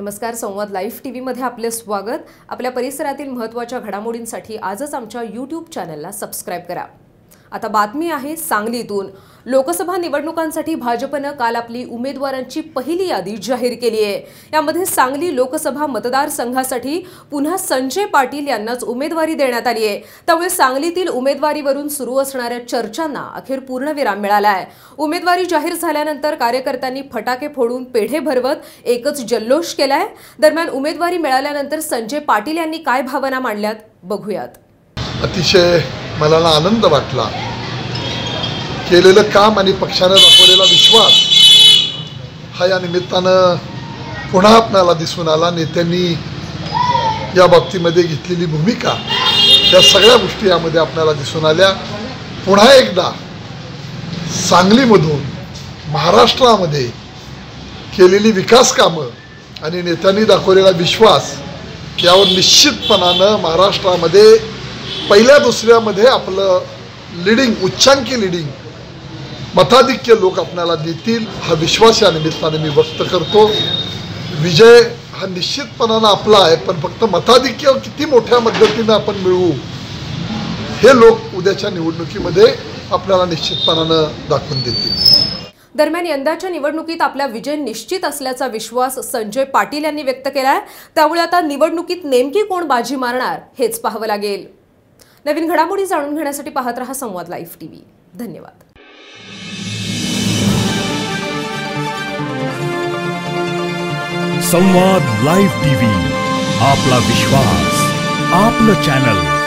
नमस्कार संवाद live T व्हीमध्ये आपले स्वागत. आपल्या परिसरातील महत्त्वाच्या घडामोडींसाठी आजच आमच्या यूट्यूब चॅनलला सबस्क्राईब करा. आता बातमी आहे सांगलीतून. लोकसभा निवडणुकांसाठी भाजपनं काल आपली उमेदवारांची पहिली यादी जाहीर केली आहे. यामध्ये सांगली लोकसभा मतदारसंघासाठी पुन्हा संजय पाटील यांनाच उमेदवारी देण्यात आली आहे. त्यामुळे सांगलीतील उमेदवारीवरून सुरू असणाऱ्या चर्चांना अखेर पूर्णविराम मिळाला आहे. उमेदवारी जाहीर झाल्यानंतर कार्यकर्त्यांनी फटाके फोडून पेढे भरवत एकच जल्लोष केलाय. दरम्यान उमेदवारी मिळाल्यानंतर संजय पाटील यांनी काय भावना मांडल्यात बघूयात. अतिशय मला आनंद वाटला. केलेलं काम आणि पक्षानं दाखवलेला विश्वास हा या निमित्तानं पुन्हा आपणाला दिसून आला. नेत्यांनी या बाबतीमध्ये घेतलेली भूमिका या सगळ्या गोष्टी यामध्ये आपल्याला दिसून आल्या. पुन्हा एकदा सांगलीमधून महाराष्ट्रामध्ये केलेली विकास कामं आणि नेत्यांनी दाखवलेला विश्वास यावर निश्चितपणानं महाराष्ट्रामध्ये पहिल्या दुसऱ्यामध्ये आपलं लिडिंग उच्चांकी लिडिंग मताधिक्य लोक आपल्याला देतील हा विश्वास या निमित्ताने मी व्यक्त करतो. विजय हा निश्चितपणानं आपला आहे पण फक्त मताधिक्य किती मोठ्या मदतीनं आपण मिळवू हे लोक उद्याच्या निवडणुकीमध्ये आपल्याला निश्चितपणानं दाखवून देतील. दरम्यान यंदाच्या निवडणुकीत आपला विजय निश्चित असल्याचा विश्वास संजय पाटील यांनी व्यक्त केला आहे त्यामुळे आता निवडणुकीत नेमकी कोण बाजी मारणार हेच पाहावं लागेल. नवीन घडामोडी जाणून घेण्यासाठी पाहत रहा संवाद लाईव्ह टीव्ही. धन्यवाद. संवाद लाईव्ह टीव्ही आपला विश्वास आपलं चॅनल.